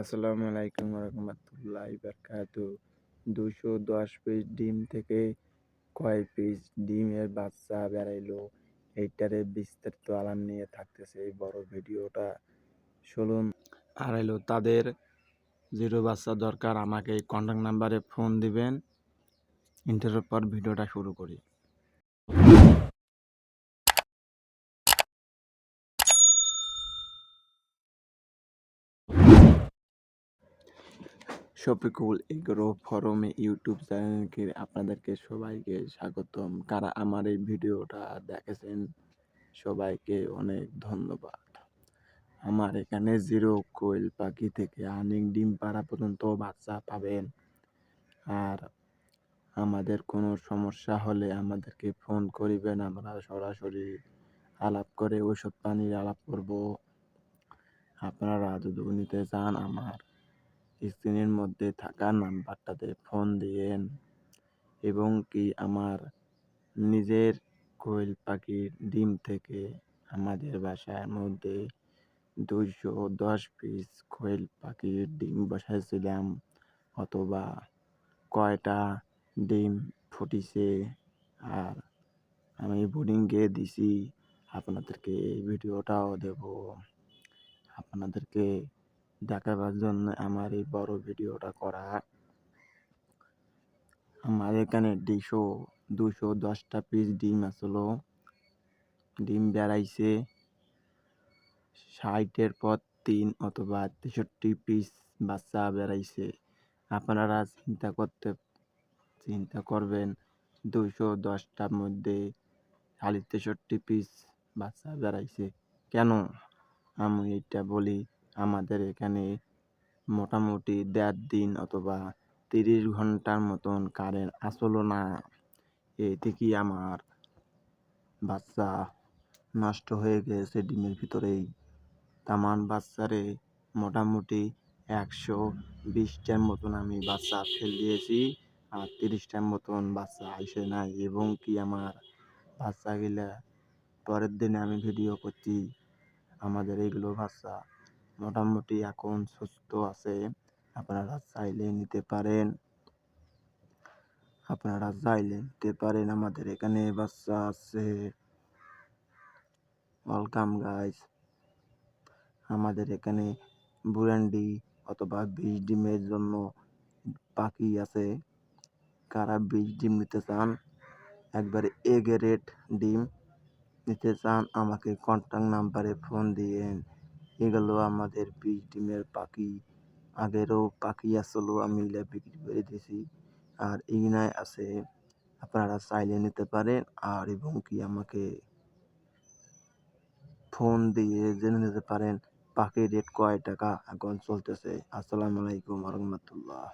আসসালামু আলাইকুম রহমতুল্লাহ বারকাতু দুশো দশ পিস ডিম থেকে কয় পিস ডিমের বাচ্চা বেড়াইলো এইটারে বিস্তারিত আলাম নিয়ে থাকতেছে এই বড় ভিডিওটা। শুনুন আর এলো তাদের জিরো বাচ্চা দরকার, আমাকে এই কন্ট্যাক্ট নাম্বারে ফোন দিবেন। ইন্টারের পর ভিডিওটা শুরু করি। শফিকুল এগ্রো ফরমে ইউটিউব চ্যানেলকে আপনাদেরকে সবাইকে স্বাগতম। কারা আমার এই ভিডিওটা দেখেছেন, সবাইকে অনেক ধন্যবাদ। আমার এখানে জিরো কোয়েল পাখি থেকে আনিক ডিম পাড়া পর্যন্ত বাচ্চা পাবেন। আর আমাদের কোনো সমস্যা হলে আমাদেরকে ফোন করিবেন, আমরা সরাসরি আলাপ করে ওষুধ পানির আলাপ করব। আপনারা যদি নিতে চান আমার স্ক্রিনের মধ্যে থাকা নাম্বারটাতে ফোন দিয়েন এবং কি আমার নিজের কোয়েল পাখির ডিম থেকে আমাদের বাসার মধ্যে দুইশো দশ পিস কোয়েল পাখির ডিম বসাইছিলাম অথবা কয়টা ডিম ফুটিছে আর আমি বোর্ডিংয়ে দিছি, আপনাদেরকে এই ভিডিওটাও দেব। আপনাদেরকে দেখাবার জন্য আমার এই বড় ভিডিওটা করা। আমার এখানে দুশো দুশো দশটা পিস ডিম আসলো। ডিম বেড়াইছে ষাটের পর তিন অথবা তেষট্টি পিস বাচ্চা বেড়াইছে। আপনারা চিন্তা করতে, চিন্তা করবেন দুশো দশটার মধ্যে খালি তেষট্টি পিস বাচ্চা বেড়াইছে। কেন? আমি এটা বলি আমাদের এখানে মোটামুটি দেড় দিন অথবা তিরিশ ঘণ্টার মতন কারেন্ট আসলো না। এই থেকেই আমার বাচ্চা নষ্ট হয়ে গেছে ডিমের ভিতরেই। তামান বাচ্চারে মোটামুটি একশো বিশটার মতন আমি বাচ্চা ফেল দিয়েছি আর তিরিশটার মতন বাচ্চা আসে নাই এবং কি আমার বাচ্চাগুলা পরের দিনে আমি ভিডিও করছি। আমাদের এইগুলো বাচ্চা মোটামুটি এখন সুস্থ আছে। আপনারা চাইলে নিতে পারেন। আপনারা চাইলে নিতে পারেন। আমাদের এখানে বাচ্চা আছে। ওয়েলকাম গাইস আমাদের এখানে বুরান্ডি অথবা বিষ ডিমের জন্য পাখি আছে। কারা বিষ ডিম নিতে চান, একবারে এ গ্রেড ডিম নিতে চান, আমাকে কন্ট্যাক্ট নাম্বারে ফোন দিয়েন। এগুলো আমাদের বিষ ডিমের পাখি। আগেরও পাখি আসলো, আমি বিক্রি করে দিয়েছি। আর ইগনায় আছে, আপনারা চাইলে নিতে পারেন। আর এবং কি আমাকে ফোন দিয়ে জেনে নিতে পারেন, পাখির রেট কয় টাকা, এখন চলতেছে। আসসালামু আলাইকুম রহমতুল্লাহ।